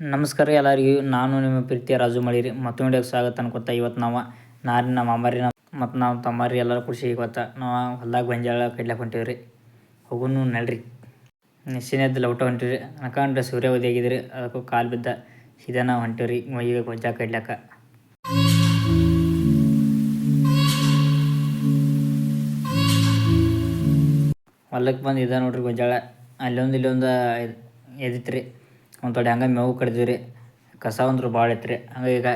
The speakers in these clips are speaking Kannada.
ನಮಸ್ಕಾರ ಎಲ್ಲರಿಗೂ. ನಾನು ನಿಮ್ಮ ಪ್ರೀತಿಯ ರಾಜು ಮಳಿರಿ. ಮತ್ತೊಂದು ಸ್ವಾಗತ ಅನ್ಕೊತ ಇವತ್ತು ನಾವು ನಾರಿ ನಮ್ಮ ಮತ್ತು ನಾವು ತಮ್ಮರಿ ಎಲ್ಲರೂ ಖುಷಿ ಇವತ್ತು ನಾವು ಹೊಲ್ದಾಗ ಗೊಂಜಾಳ ಕಡ್ಲಾಕ್ ಹೊಂಟೀವಿ ರೀ ಹೋಗುನು ನಡ್ರಿ. ನಿಶ್ಚಿನೆದ್ದಿಲ್ಲ ಲೌಟ ಹೊಂಟೀವಿ ರೀ ಅನ್ಕಂಡ್ರೆ ಸೂರ್ಯ ಉದಯ ಆಗಿದ್ರಿ. ಅದಕ್ಕೂ ಕಾಲು ಬಿದ್ದ ಸೀದಾ ನಾವು ಹೊಂಟೀವಿ ರೀ ಈಗ ಗೊಂಜಾಳ ಕಡ್ಲಾಕ ಹೊಲಕ್ಕೆ ಬಂದು ಇದ ನೋಡ್ರಿ ಗೊಂಜಾಳ. ಅಲ್ಲೊಂದು ಇಲ್ಲೊಂದು ಎದಿತ್ರಿ ಒಂದು ತೊಡೆ ಹಂಗೆ ಮೇವು ಕಡ್ದೀವಿ ರೀ. ಕಸ ಅಂದ್ರೆ ಭಾಳ ಐತ್ರಿ. ಹಂಗೆ ಈಗ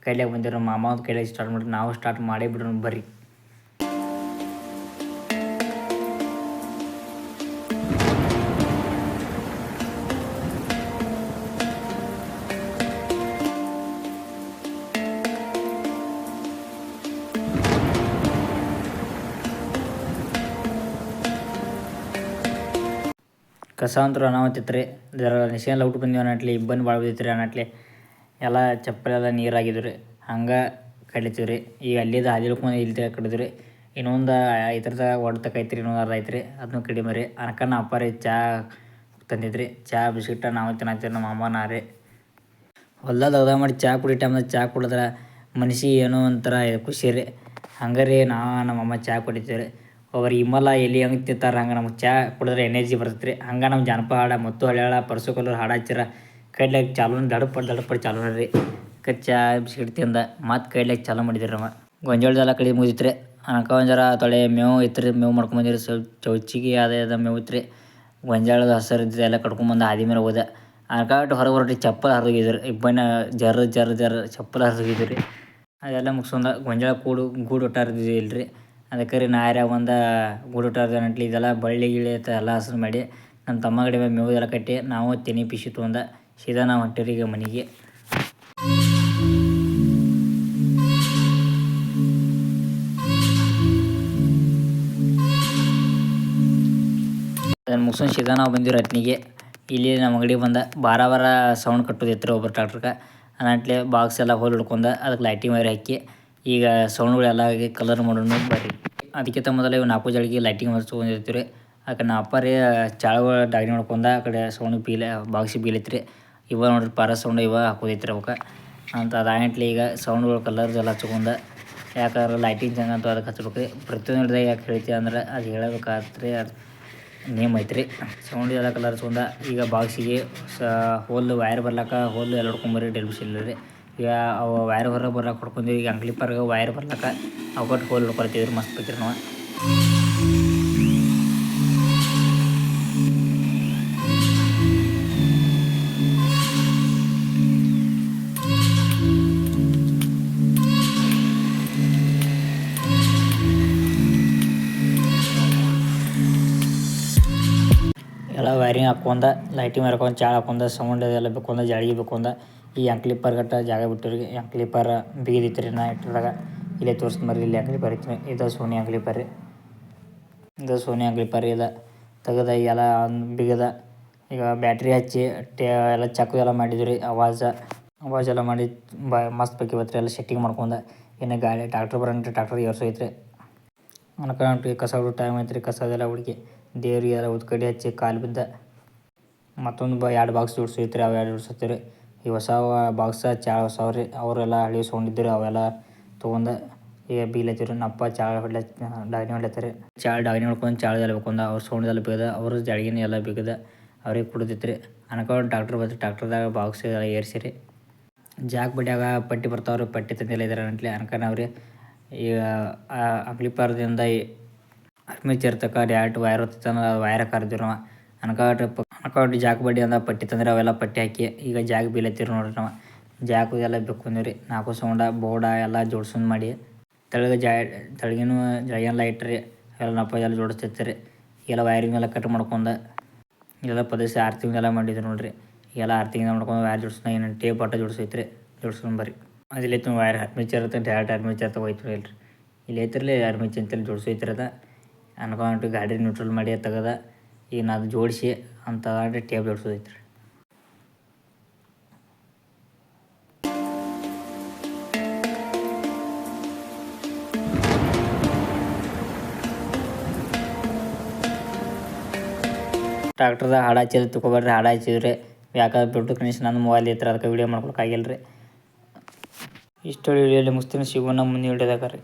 ಕೈಲಾಗ ಬಂದಿರೋ ಮಾಮ ಒಂದು ಕೈಲಾಗ ಸ್ಟಾರ್ಟ್ ಮಾಡಿರಿ. ನಾವು ಸ್ಟಾರ್ಟ್ ಮಾಡೇ ಬಿಡೋಣ ಬರ್ರಿ. ಕಸ ಅಂತೂ ಅನಾವತ್ತಿತ್ತು ರೀ ಜರ ನಿಶೆಲ್ಲ ಔಟ್ ಬಂದೀವಿ ಅನ್ನಟ್ಲಿ ಇಬ್ಬನಿ ಭಾಳ ಬಿದ್ದಿತ್ತು ರೀ ಅನ್ನಟ್ಲಿ. ಎಲ್ಲ ಚಪ್ಪಲೆಲ್ಲ ನೀರಾಗಿದ್ವು ರೀ ಹಂಗೆ ಕಡಿತೀವಿ ರೀ ಈಗ ಅಲ್ಲಿದ ಹಾದಿಲಕ್ಕೆ ಮುಂದೆ ಇಲ್ಲಿ ಕಡಿದ್ವಿ ರೀ ಇನ್ನೊಂದು ಇದ್ರದ ಒಡ್ತಕ್ಕೆ ಐತ್ರಿ, ಇನ್ನೊಂದು ಅರ್ಧ ಐತ್ರಿ. ಅದನ್ನು ಕಡಿಮೆ ರೀ. ಅನಕನ ರೀ ಚಾ ತಂದಿದ್ರಿ. ಚಾ, ಬಿಸ್ಕಿಟ ನಾವು ತಿನ್ನತ್ತೀವಿ ನಮ್ಮ ಅಮ್ಮ ನಾ ರೀ ಹೊಲ್ದಾಗ ಅದ ಮಾಡಿ ಚಾ ಕುಡಿ ಟೈಮ್ದಾಗ ಚಾ ಕುಡಿದ್ರೆ ಮನಸ್ಸಿಗೆ ಏನೋ ಒಂಥರ ಖುಷಿ ರೀ. ಹಂಗೆ ರೀ ನಾ ನಮ್ಮ ಅಮ್ಮ ಚಾ ಕುಡಿತೀವಿ ರೀ ಒಬ್ಬರು ಇಮಲ ಎಲ್ಲಿ ಹಂಗೆ ತಿಂತಾರೆ, ಹಂಗೆ ನಮ್ಗೆ ಚಾ ಕುಡಿದ್ರೆ ಎನರ್ಜಿ ಬರ್ತೈತೆ ರೀ ಹಂಗೆ ನಮ್ಮ ಜಾನಪದ ಹಾಡ ಮತ್ತು ಹಳ್ಯಾಳ ಪರ್ಸು ಕಲ್ಲೂರು ಹಾಡು ಹಚ್ಚಿರ, ಕೈಲಾಗ ಚಾಲು ದಡಪಡ್ ದಡಪಡ್ ಚಾಲು ರೀ ಕಚ್ಚಾ ಬಿಸ್ಕಿಟ್ ತಿಂದ, ಮತ್ತು ಕೈಲಾಗ ಚಾಲು ಮಾಡಿದ್ರಿ ನಮ್ಮ ಗೊಂಜಾಳದೆಲ್ಲ ಕಳಿ ಮುಗಿತು ರೀ ಅನಕ ಒಂದು ತೊಳೆ ಮೇವು ಇತ್ತು ರೀ ಮೇವು ಮಾಡ್ಕೊಂಬಂದಿರಿ ಸ್ವಲ್ಪ ಚೌಚಿಗೆ ಅದೇ ಅದ ಮೇವು ಇತ್ತು ರೀ ಗೊಂಜಾಳದ ಹಸರು ಇದ್ದಿದ್ದು ಎಲ್ಲ ಕಟ್ಕೊಂಬಂದು ಹಾದಿ ಮೇಲೆ ಹೋದೆ. ಅನ್ಕಾಬಿಟ್ಟು ಹೊರಗೆ ಹೊರಟಿ ಚಪ್ಪಲ್ ಹರಿದೋಗಿದ್ರು. ಇಬ್ಬನ ಜರ ಜರ ಜರ ಚಪ್ಪಲ್ ಹರಿದೋಗಿದ್ರಿ. ರೀ ಅದೆಲ್ಲ ಮುಗಿಸ್ಕೊಂಡ ಗೊಂಜಾಳ ಕೂಡು ಗೂಡು ಒಟ್ಟಾರಿದ್ದಿಲ್ಲ ಇಲ್ರಿ ಅದಕ್ಕೆ ರೀ ನಾರ್ಯ ಒಂದು ಗೂಡು ಒಟ್ಟಾರ್ದ ಇದೆಲ್ಲ ಬಳ್ಳಿ ಗಿಳಿ ಅಂತ ಎಲ್ಲ ಹಸಿರು ಮಾಡಿ ನಮ್ಮ ತಮ್ಮ ಕಡೆ ಮೇವು ಎಲ್ಲ ಕಟ್ಟಿ ನಾವು ತೆನಿ ಪಿಶಿ ತೊಗೊಂಡ ಸೀದಾ ನಾವು ಹೊಂಟಿರಿ ಈಗ ಮನೆಗೆ. ಅದನ್ನು ಮುಗಿಸ್ಕೊಂಡು ಸೀದಾ ನಾವು ಬಂದಿವಿ ರತ್ನಿಗೆ. ಇಲ್ಲಿ ನಮ್ಮ ಅಂಗಡಿ ಬಂದ ಬಾರ ಬಾರ ಸೌಂಡ್ ಕಟ್ಟೋದಿತ್ತು ಒಬ್ಬರು ಟ್ರಾಕ್ಟ್ರಕ್ಕೆ ಅದಾಂಟ್ಲೆ ಬಾಕ್ಸ್ ಎಲ್ಲ ಹೋಲ್ ಹಿಡ್ಕೊಂಡ ಅದಕ್ಕೆ ಲೈಟಿಂಗ್ ವೈರ್ ಹಾಕಿ ಈಗ ಸೌಂಡ್ಗಳೆಲ್ಲ ಆಗಿ ಕಲರ್ ಮಾಡೋಣ ಬರ್ರಿ. ಅದಕ್ಕಿಂತ ಮೊದಲು ಇವು ನಾಲ್ಕು ಜಳಿಗೆ ಲೈಟಿಂಗ್ ಮಾಡಿಸ್ಕೊಂಡಿರ್ತೀವಿ ರೀ ಆ ಕಡೆ ಅಪ್ಪ ರೀ ಚಾಳುಗಳು ಡಾಗಿ ಮಾಡ್ಕೊಂಡ ಆ ಕಡೆ ಸೌಂಡ್ ಬೀಲ ಬಾಕ್ಸಿ ಬೀಲೈತ್ರಿ ಇವ ನೋಡ್ರಿ ಪಾರ ಸೌಂಡ್ ಇವ ಹಾಕೋದೈತ್ರಿ ಅವಕ್ಕೆ. ಅಂತ ಅದಾಗಂಟ್ಲಿ ಈಗ ಸೌಂಡ್ಗಳು ಕಲರ್ಸ್ ಎಲ್ಲ ಹಚ್ಕೊಂಡ, ಯಾಕಂದ್ರೆ ಲೈಟಿಂಗ್ ಚಂದ ಅಂತ ಅದಕ್ಕೆ ಹಚ್ಬೇಕು ರೀ ಪ್ರತಿಯೊಂದು ಹಿಡ್ದಾಗ ಯಾಕೆ ಹೇಳ್ತೀವಿ ಅಂದ್ರೆ ಅದು ಹೇಳಬೇಕಾದ್ರೆ ಅದು ನೇಮ್ ಐತ್ರಿ. ಸೌಂಡ್ ಎಲ್ಲ ಕಲರ್ ಹಚ್ಕೊಂಡ, ಈಗ ಬಾಕ್ಸಿಗೆ ಸ ಹೋಲ್ ವೈರ್ ಬರ್ಲಾಕ ಹೋಲ್ ಎಲ್ಲ ಹೊಡ್ಕೊಂಬರ್ರಿ ಡೆಲ್ಬಿಸಿಲ್ಲ ರೀ ಈಗ ಅವು ವೈರ್ ಹೊರಗೆ ಬರ್ಲಾಕ ಹೊಡ್ಕೊಂಡ್ವಿ ಈಗ ಅಂಕ್ಲಿಪರ್ಗೆ ವೈರ್ ಬರ್ಲಾಕ ಅವಟ್ಟು ಹೋಲ್ ಹೊಡ್ಕೊಳ್ತೀವಿ ರೀ ಮಸ್ತ್ ಬೇಕ್ರಿ ನಾವು ಎಲ್ಲ ವೈರಿಂಗ್ ಹಾಕ್ಕೊಂಡ ಲೈಟಿಂಗ್ ಹಾಕೊಂಡು ಚಾಳ ಹಾಕೊಂಡ ಸೌಂಡ್ ಅದೆಲ್ಲ ಬೇಕೊಂದ ಜಾಳಿಗೆ ಬೇಕೊಂದ ಈ ಅಂಕ್ಲಿಪ್ಪರ್ ಗಟ್ಟ ಜಾಗ ಬಿಟ್ಟಿರಿ ಅಂಕ್ಲಿಪ್ಪರ್ ರೀ ನಾ ಇಟ್ಟಿದಾಗ ಇಲ್ಲೇ ತೋರಿಸ್ತು ಮರಿ ಇಲ್ಲಿ ಅಂಕ್ಲಿಪ್ಪರ್ ಇತ್ತು. ಇದು ಸೋನಿ ಅಂಕ್ಲಿಪ್ಪರ್ ರೀ. ಇದು ಸೋನಿ ಅಂಕ್ಲಿಪ್ಪರ್ ಇದೆ. ತೆಗೆದ ಎಲ್ಲ ಬಿಗದ. ಈಗ ಬ್ಯಾಟ್ರಿ ಹಚ್ಚಿ, ಟೇ, ಎಲ್ಲ ಚಕ್ಕು ಎಲ್ಲ ಮಾಡಿದ್ವಿ ರೀ. ಅವಾಜ, ಅವಾಜ್ ಎಲ್ಲ ಮಾಡಿ ಬ, ಮಸ್ತ್ ಬಗ್ಗೆ ಬತ್ತರಿ ಎಲ್ಲ ಸೆಟ್ಟಿಂಗ್ ಮಾಡ್ಕೊಂಡ. ಏನೇ ಗಾಡಿ ಟ್ರಾಕ್ಟರ್ ಬರೋಣ ಟ್ರಾಕ್ಟರ್ ಏರ್ಸೋಯ್ತು ರೀ ಅನ್ಕೊಂಡ್ರಿ ಕಸ ಹುಡು ಟೈಮ್ ಐತ್ರಿ. ಕಸದೆಲ್ಲ ಹುಡುಕಿ. ದೇವ್ರಿಗೆ ಎಲ್ಲ ಉದ್ಕಡಿ ಹಚ್ಚಿ ಕಾಲು ಬಿದ್ದ. ಮತ್ತೊಂದು ಬ, ಎರಡು ಬಾಕ್ಸ್ ಜೋಡ್ಸೈತ್ರಿ ಅವು ಎರಡು ಜೋಡ್ಸತ್ತೀರಿ ಈ ಹೊಸ ಬಾಕ್ಸ ಚಾ ಹೊಸವು ರೀ ಅವರೆಲ್ಲ ಹಳಿ ಸೌಂಡ್ ಅವೆಲ್ಲ ತೊಗೊಂಡು ಈಗ ಬೀಲತ್ತೀರಿ ನಪ್ಪ ಚಾಳ ಹೊಡ್ಲ, ಡಾಗಿನಿ ಹೊಡ್ಲತ್ತಾರೆ. ಚಾಳ ಡಾಗಿನಿ ಹೊಡ್ಕೊಂಡು ಚಾಳ ಎಲ್ಲ ಬೇಕೊಂದ ಅವ್ರ ಸೌಂಡ್ ಬೇಗದ, ಅವರು ಜಾಳ್ಗಿನ ಎಲ್ಲ ಬೇಗದ ಅವ್ರಿಗೆ ಕುಡಿದಿತ್ತು ರೀ ಅನ್ಕೊಂಡು ಡಾಕ್ಟ್ರ್ ಬಂತು ಟ್ರಾಕ್ಟರ್ದಾಗ ಬಾಕ್ಸ್ ಎಲ್ಲ ಏರ್ಸಿರಿ ಜಾಕ್ ಬಡ್ಯಾಗ ಪಟ್ಟಿ ಬರ್ತಾವ್ರಿ, ಪಟ್ಟಿ ತಂದಿಲ್ಲ ಅಂತಲೇ ಅನ್ಕೊಂಡವ್ರಿ ಈಗ ಅಂಕ್ಲಿಪಾರದಿಂದ ಅರ್ಮಿ ತಕ ಡ್ಯಾಟ್ ವೈರ್ ಹೊತ್ತನ ವೈರ ಕರೆದಿರು ನಾವು ಅನ್ಕಾಟ್ ಜಾಕ್ ಬಡ್ಡಿ ಅಂದ ಪಟ್ಟಿ ತಂದ್ರೆ ಅವೆಲ್ಲ ಪಟ್ಟಿ ಹಾಕಿ ಈಗ ಜಾಕ್ ಬೀಲತ್ತೀರಿ ನೋಡ್ರಿ ನಾವು. ಜಾಕು ಎಲ್ಲ ಬೆಕ್ಕೊಂದಿವ್ರಿ ನಾಲ್ಕು ಸೌಂಡ, ಬೋರ್ಡ ಎಲ್ಲ ಜೋಡ್ಸೊಂದು ಮಾಡಿ. ತೆಳಗೆ ಜಾ, ತೆಳಗಿನ ಜಳಗಿನ ಲೈಟ್ ರೀ. ಎಲ್ಲ ನಪ್ಪ ಎಲ್ಲ ಎಲ್ಲ ವೈರಿಂಗ್ ಎಲ್ಲ ಕಟ್ ಮಾಡ್ಕೊಂಡ ಎಲ್ಲ ಪದಸ ಆರು ತಿಂಗಳೆಲ್ಲ ಮಾಡಿದ್ರು ನೋಡ್ರಿ. ಎಲ್ಲ ಆರು ತಿಂಗಳು ಮಾಡ್ಕೊಂಡು ವೈರ್ ಜೋಡಿಸ್ನ ಏನು ಟೇಪ್ ಆಟ ಜೋಡಿಸೈತ್ರಿ. ಜೋಡ್ಸ್ಕೊಂಡು ಬರ್ರಿ. ತುಂಬ ವೈರ್ ಹರ್ಮಿಚರ್ ಇರುತ್ತೆ ಡೈರೆಕ್ಟ್ ಹರ್ಮಿಚರ್ ತಗೋಯ್ತು ಇಲ್ರಿ ಇಲ್ಲಿ ಐತ್ರಲ್ಲ ಹರ್ಮಿಚರ್ ಅಂತೇಳಿ ಜೋಡಿಸೈತ್ರಿ ಅದ. ಅನ್ಕೊಂಡು ಗಾಡಿ ನ್ಯೂಟ್ರಲ್ ಮಾಡಿ ತೆಗದ. ಈಗ ಅದು ಜೋಡಿಸಿ ಅಂತ ಟೇಬ್ ಜೋಡಿಸೋದೈತ್ರಿ. ಟ್ರ್ಯಾಕ್ಟ್ರದ ಹಾಡು ಹಚ್ಚಿದ್ರೆ ತಗೋಬೇಡ್ರಿ, ಹಾಡು ಹಚ್ಚಿದ್ರೆ ಯಾಕಂದ್ರೆ ಬಿಟ್ಟು ಕನಿಷ್ಠ ನನ್ನ ಮೊಬೈಲ್ ಇತ್ತು ಅದಕ್ಕೆ ವೀಡಿಯೋ ಮಾಡ್ಕೊಳಕ್ಕಾಗಿಲ್ಲ ರೀ ಇಷ್ಟು ವಿಡಿಯೋಲಿ ಮುಗಿಸ್ತೀನಿ, ಸಿಗೋಣ ಮುಂದಿನ ವಿಡಿಯೋದಾಗ ರೀ.